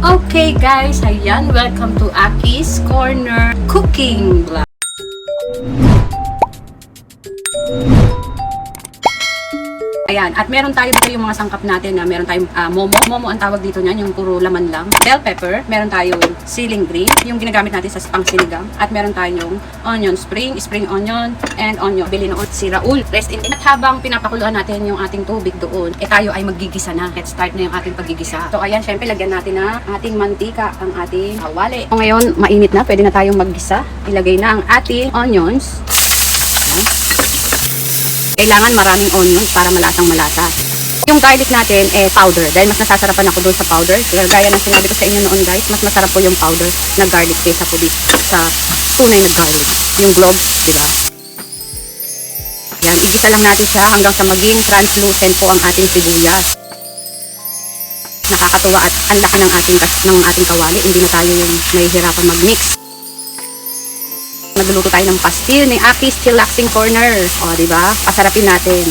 Okay guys, ayan, welcome to Aki's Corner Cooking Vlog. Ayan, at meron tayo dito yung mga sangkap natin na meron tayong ah, momo. Momo ang tawag dito niyan, yung puro laman lang. Bell pepper, meron tayong ceiling green, yung ginagamit natin sa pang sinigang. At meron tayong onion spring, spring onion, and onion. Bili noon si Raul. Rest in. At habang pinapakuluan natin yung ating tubig doon, eh tayo ay maggigisa na. Let's start na yung ating paggigisa. So ayan, syempre lagyan natin na ating mantika, ang ating kawali. So ngayon, mainit na, pwede na tayong maggisa. Ilagay na ang ating onions. Kailangan maraming onion para malasang malasa. Yung garlic natin, eh, powder. Dahil mas nasasarapan ako doon sa powder. Gaya ng sinabi ko sa inyo noon, guys, mas masarap po yung powder na garlic kaysa po dito sa tunay na garlic. Yung cloves, di ba? Yan, igisa lang natin siya hanggang sa maging translucent po ang ating sibuyas. Nakakatuwa at ang laki ng ating, ng ating kawali. Hindi na tayo yung nahihirapan mag-mix. Nagluluto tayo ng pastil ni Aki's Chillaxing Corner. O, di ba? Pasarapin natin.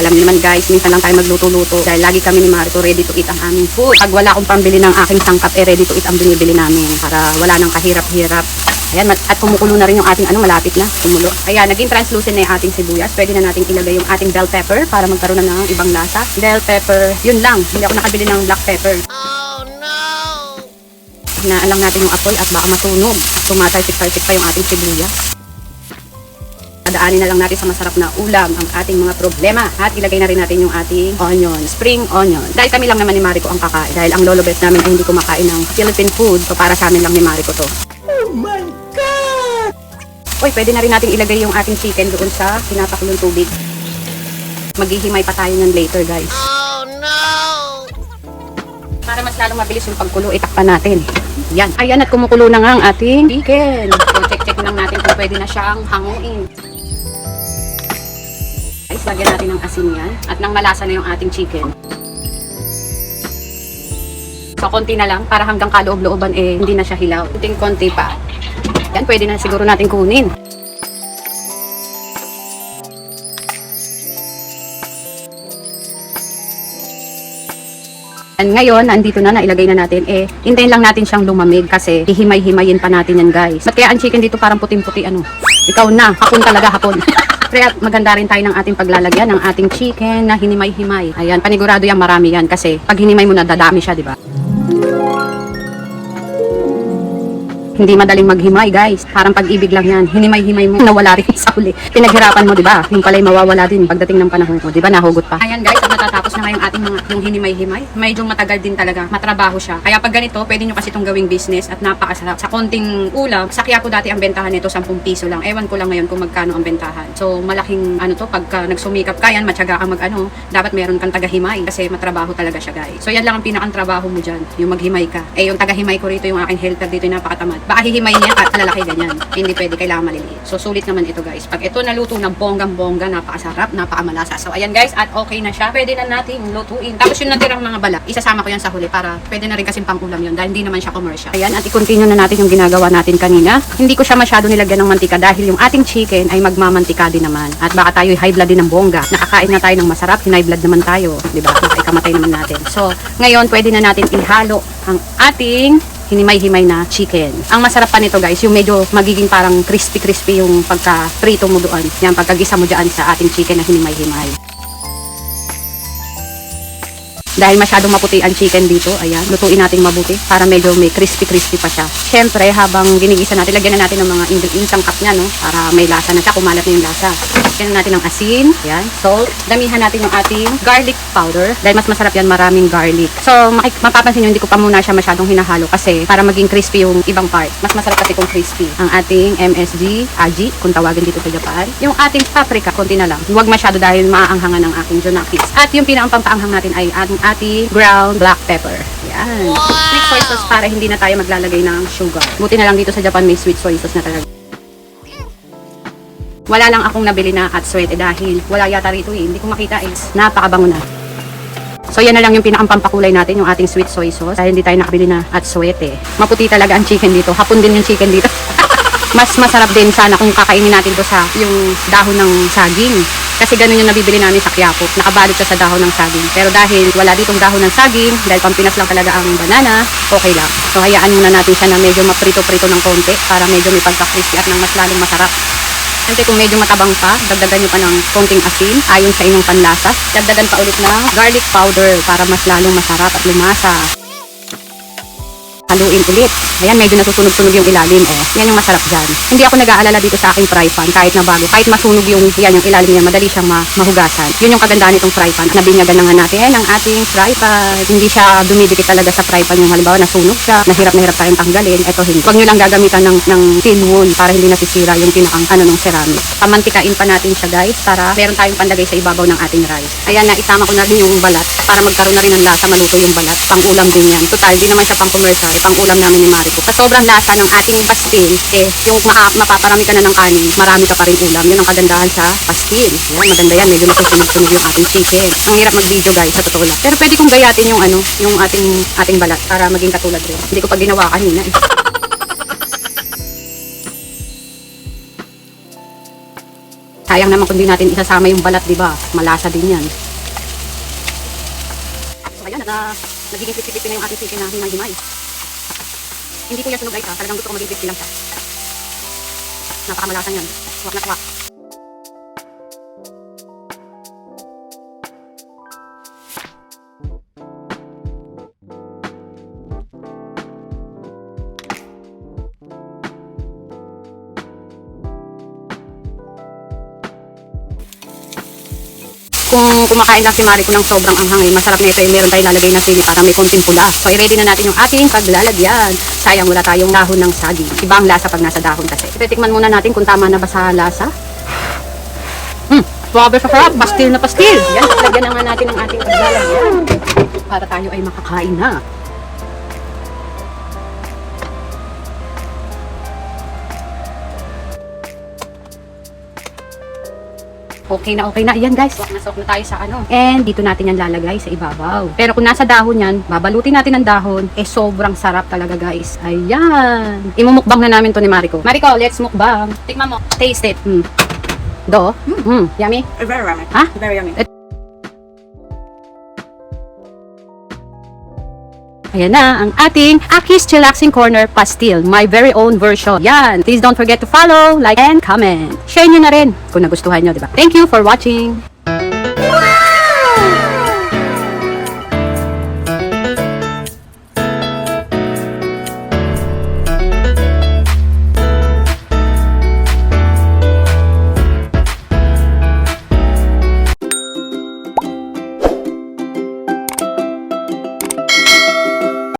Alam niyo naman guys, minsan lang tayo magluto-luto dahil lagi kami ni Marito ready to eat ang aming food. Pag wala akong pambili ng aking sangkap, eh ready to eat ang binibili namin para wala nang kahirap-hirap. Ayan, at kumukulo na rin yung ating ano, malapit na, kumulo. Ayan, naging translucent na yung ating sibuyas. Pwede na natin ilagay yung ating bell pepper para magkaroon na ng ibang lasa. Bell pepper, yun lang. Hindi ako nakabili ng black pepper. Hinaan lang natin yung apoy at baka matunog. Tumatalsik-talsik pa yung ating sibuyas. Adaanin na lang natin sa masarap na ulam ang ating mga problema at ilagay na rin natin yung ating onion, spring onion. Dahil kami lang naman ni Mariko ang kakain. Dahil ang lolo best namin ay hindi kumakain ng Philippine food. So para sa amin lang ni Mariko to. Oh my God! Uy, pwede na rin natin ilagay yung ating chicken doon sa pinapakulong tubig. Maghihimay pa tayo ng later guys. Para mas lalong mabilis yung pagkulo, itakpan natin. Yan. Ayan at kumukulo na nga ang ating chicken. Check-check lang natin kung pwede na siyang hanguin. Guys, lagyan natin ng asin yan. At nang malasa na yung ating chicken. So, konti na lang para hanggang kaloob-looban eh, hindi na siya hilaw. Kunting-konti pa. Yan, pwede na siguro natin kunin. And ngayon, nandito na, nailagay na natin, eh, hintayin lang natin siyang lumamig kasi hihimay-himayin pa natin yan, guys. Ba't kaya ang chicken dito parang puting-puti, ano? Ikaw na, hapon talaga, hapon. Kaya maganda rin tayo ng ating paglalagyan ng ating chicken na hinimay-himay. Ayan, panigurado yan, marami yan kasi pag hinimay mo na, dadami siya, di ba? Hindi madaling maghimay, guys. Parang pag-ibig lang yan. Hinimay-himay mo, nawala rin sa huli. Pinaghirapan mo, di ba? Yung pala'y mawawala din pagdating ng panahon mo. Di ba? Nahugot pa. Ayan, guys. At natatapos na ngayong ating mga yung hinimay-himay. Medyo matagal din talaga. Matrabaho siya. Kaya pag ganito, pwede nyo kasi itong gawing business at napakasarap. Sa konting ulam, sa Quiapo dati ang bentahan nito 10 piso lang. Ewan ko lang ngayon kung magkano ang bentahan. So, malaking ano to, pagka nagsumikap ka yan, matyaga kang mag-ano, dapat meron kang tagahimay kasi matrabaho talaga siya, guys. So, yan lang ang pinakang trabaho mo dyan, yung maghimay ka. Eh, yung tagahimay ko rito, yung aking helper dito, yung napakatamad. Baka hihimay niya at lalaki ganyan. Hindi pwede, kailangan maliliit. So, sulit naman ito, guys. Pag ito naluto ng bonggang-bongga, napakasarap, napakamalasa. So, ayan, guys, at okay na siya. Pwede na natin lutuin. Tapos yung natirang mga balat, isasama ko yan sa huli para pwede na rin kasing pang-ulam yun dahil hindi naman siya commercial. Ayan, at i-continue na natin yung ginagawa natin kanina. Hindi ko siya masyado nilagyan ng mantika dahil yung ating chicken ay magmamantika din naman. At baka tayo high blood din ng bongga. Nakakain na tayo ng masarap, high blood naman tayo. Di ba? Ikamatay naman natin. So, ngayon pwede na natin ihalo ang ating hinimay-himay na chicken. Ang masarap pa nito guys, yung medyo magiging parang crispy-crispy yung pagka-prito mo doon. Yan, pagkagisa mo dyan sa ating chicken na hinimay-himay. Dahil masyadong maputi ang chicken dito, ayan, lutuin natin mabuti para medyo may crispy-crispy pa siya. Siyempre, habang ginigisa natin, lagyan na natin ng mga ingredients sangkap niya, no? Para may lasa na siya, kumalat na yung lasa. Lagyan na natin ng asin, ayan, salt. Damihan natin yung ating garlic powder. Dahil mas masarap yan, maraming garlic. So, mapapansin nyo, hindi ko pa muna siya masyadong hinahalo kasi para maging crispy yung ibang part. Mas masarap kasi kung crispy. Ang ating MSG, aji, kung tawagin dito sa Japan. Yung ating paprika, konti na lang. Huwag masyado dahil maaanghangan ng aking jonakis. At yung pinakang pampaanghang natin ay ating ating ground black pepper. Yan. Sweet soy sauce para hindi na tayo maglalagay ng sugar. Buti na lang dito sa Japan may sweet soy sauce na talaga. Wala lang akong nabili na at sweat eh, dahil wala yata rito eh. Hindi ko makita eh. Napakabango na. So yan na lang yung pinakang pampakulay natin, yung ating sweet soy sauce. Dahil hindi tayo nakabili na at sweat eh. Maputi talaga ang chicken dito. Hapon din yung chicken dito. mas masarap din sana kung kakainin natin to sa yung dahon ng saging. Kasi ganun yung nabibili namin sa Quiapo. Nakabalot siya sa dahon ng saging. Pero dahil wala ditong dahon ng saging, dahil pampinas lang talaga ang banana, okay lang. So hayaan muna natin siya na medyo maprito-prito ng konti para medyo may pagka-crispy at nang mas lalong masarap. Siyempre kung medyo matabang pa, dagdagan nyo pa ng konting asin ayon sa inyong panlasa. Dagdagan pa ulit ng garlic powder para mas lalong masarap at lumasa. Haluin ulit. Ayan, medyo nasusunog-sunog yung ilalim. Oh. Yan yung masarap dyan. Hindi ako nag-aalala dito sa aking fry pan kahit na bago. Kahit masunog yung, yan, yung ilalim niya, madali siyang ma- mahugasan. Yun yung kagandahan nitong fry pan. Nabinyagan na nga natin ang ating fry pan. Hindi siya dumidikit talaga sa fry pan yung halimbawa nasunog siya, nahirap na hirap tayong tanggalin. Ito hindi. Huwag nyo lang gagamitan ng, ng tin wool para hindi nasisira yung pinakang ano ng ceramic. Pamantikain pa natin siya guys para meron tayong pandagay sa ibabaw ng ating rice. Ayan na, isama ko na rin yung balat para magkaroon na rin ng lasa maluto yung balat. Pang ulam din yan. Total, di naman siya pang commercial. Pang ulam namin ni Marico. Sa sobrang lasa ng ating pastil, eh, yung maka, mapaparami ka na ng kanin, marami ka pa rin ulam. Yun ang kagandahan sa pastil. Ayan, maganda yan. Medyo nasusunog-sunog yung ating chicken. Ang hirap mag-video guys, sa totoo lang. Pero pwede kong gayatin yung ano, yung ating ating balat para maging katulad rin. Hindi ko pa ginawa kanina eh. Sayang naman kung di natin isasama yung balat, di ba? Malasa din yan. So ayan, na, nagiging 50-50 na yung ating chicken na himay-himay. Hindi ko yan sunog guys ha. Talagang gusto ko maging 50 lang siya. Napakamalasan yan. Swak na swak. Kumakain lang si Mariko ng sobrang anghang eh, masarap nito eh, meron tayong lalagay na sili para may konting pula. So, i-ready na natin yung ating paglalagyan. Sayang wala tayong dahon ng saging. Iba ang lasa pag nasa dahon kasi. Titikman muna natin kung tama na ba sa lasa. Hmm, suwabe sa sarap. Pastil na pastil. Yan, lagyan na nga natin ang ating paglalagyan. Para tayo ay makakain na. Okay na, okay na. Ayan guys, sok na sok na tayo sa ano. And dito natin yan lalagay sa ibabaw. Pero kung nasa dahon yan, babalutin natin ang dahon. Eh, sobrang sarap talaga guys. Ayan. Imumukbang na namin to ni Mariko. Mariko, let's mukbang. Tikman mo. Taste it. Mm. Do? Mm. Yummy? Very yummy. Ha? Very yummy. Ayan na, ang ating Aki's Chillaxing Corner Pastil. My very own version. Yan. Please don't forget to follow, like, and comment. Share nyo na rin kung nagustuhan nyo, di ba? Thank you for watching.